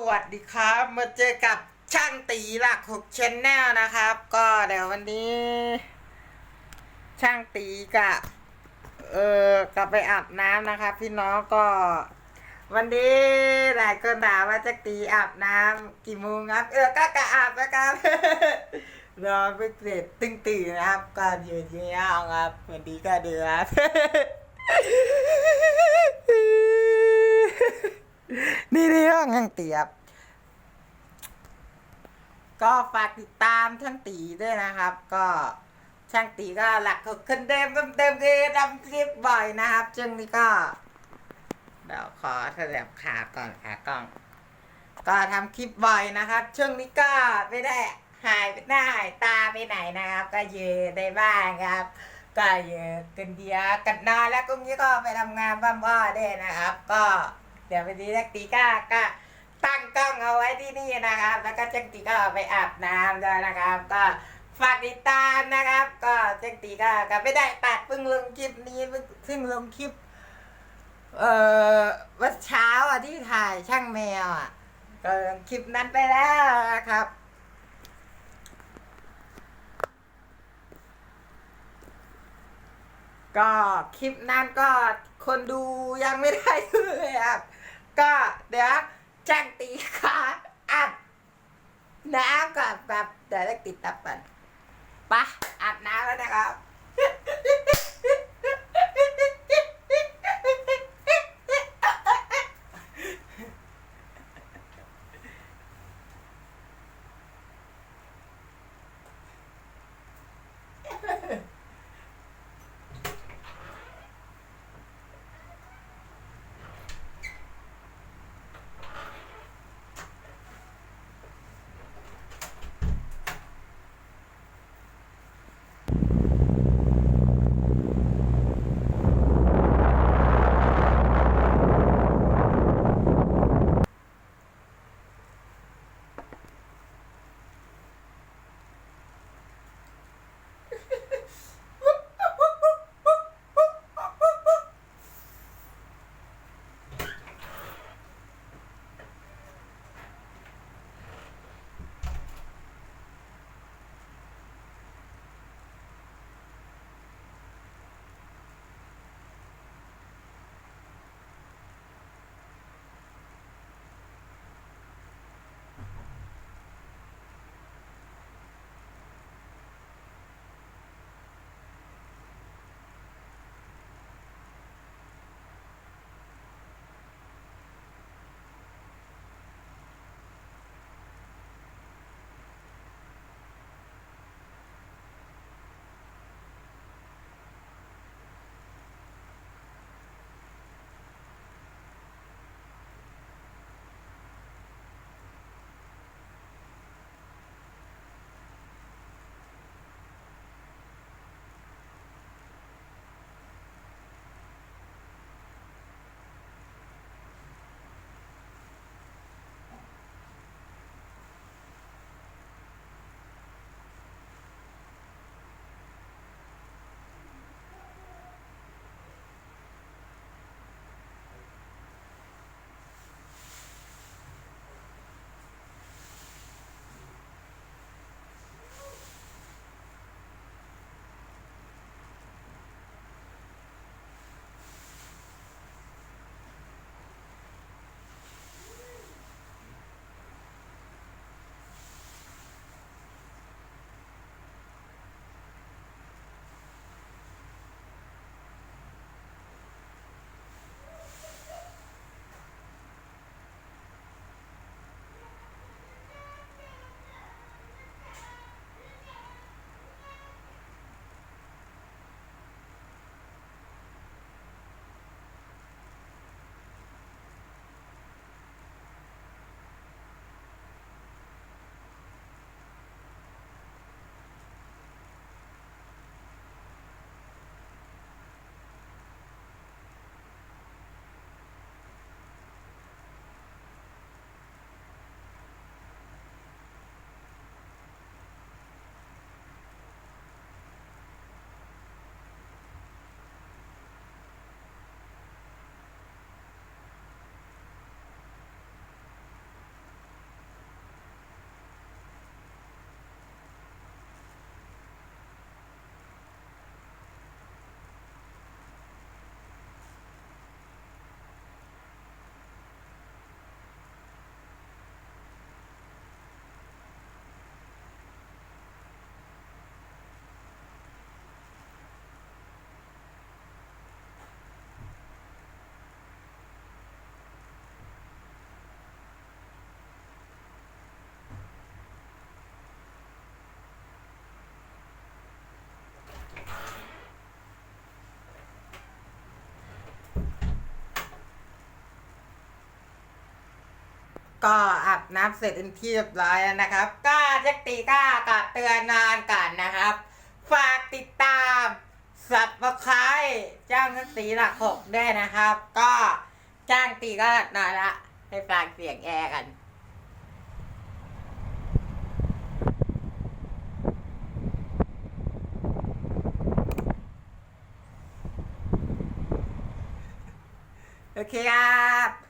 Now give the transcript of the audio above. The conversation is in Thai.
สวัสดีครับมาเจอกับช่างตีหลักหกชแนลนะครับ ก็เดี๋ยววันนี้ ช่างตีกับเออกลับไปอาบน้ำนะครับ พี่น้องก็ วันนี้หลายคนถามว่าจะตีอาบน้ำกี่โมงครับ เออก็กะอาบนะครับรอไปเสร็จตึงตื่นนะครับก็อยู่ที่นี่ครับวันนี้ก็เดือด นี่นี่องช่างตีครับก็ฝากติดตามช่างตีด้วยนะครับ ก็ช่างตีก็หลักของคนเดิมเต็มๆคือทำคลิปบ่อยนะครับช่วงนี้ก็ เดี๋ยวขอแสดงขาก่อนขากล้อง ก็ทำคลิปบ่อยนะครับ ช่วงนี้ก็ไม่ได้หายไปหน้าหายตาไปไหนนะครับ ก็ยืนได้บ้างครับก็ยืนกันเดียวกันนอนแล้วก็นี้ก็ไปทำงานบ้านพ่อด้วยนะครับ ก็ เดี๋ยววันนี้นักตีก้าก็ตั้งกล้องเอาไว้ที่นี่นะครับ แล้วก็จังตีก็ไปอาบน้ำด้วยนะครับ ก็ฝากติดตามนะครับ ก็จังตีก็ก็ไม่ได้ตัดเพิ่งลงคลิปนี้เพิ่งเพิ่งลงคลิป เอ่อวันเช้าอะที่ถ่ายช่างแมวอะก็คลิปนั้นไปแล้วนะครับ ก็คลิปนั้นก็คนดูยังไม่ได้เลยครับก็เดี๋ยวแจ้งตีค่ะอัดน้ำกับแบบเดี๋ยวติดตับกันไปะอาบน้ำแล้วนะครับ ก็อาบน้ำเสร็จเป็นที่เรียบร้อยแล้วนะครับ ก็แจ็คตีก็กะเตือนนอนก่อนนะครับ ฝากติดตามสับประคายจ้างแจ็คตีหลักหกได้วยนะครับ ก็จ้างตีก็นอนละให้ฟังเสียงแอร์กันโอเคครับ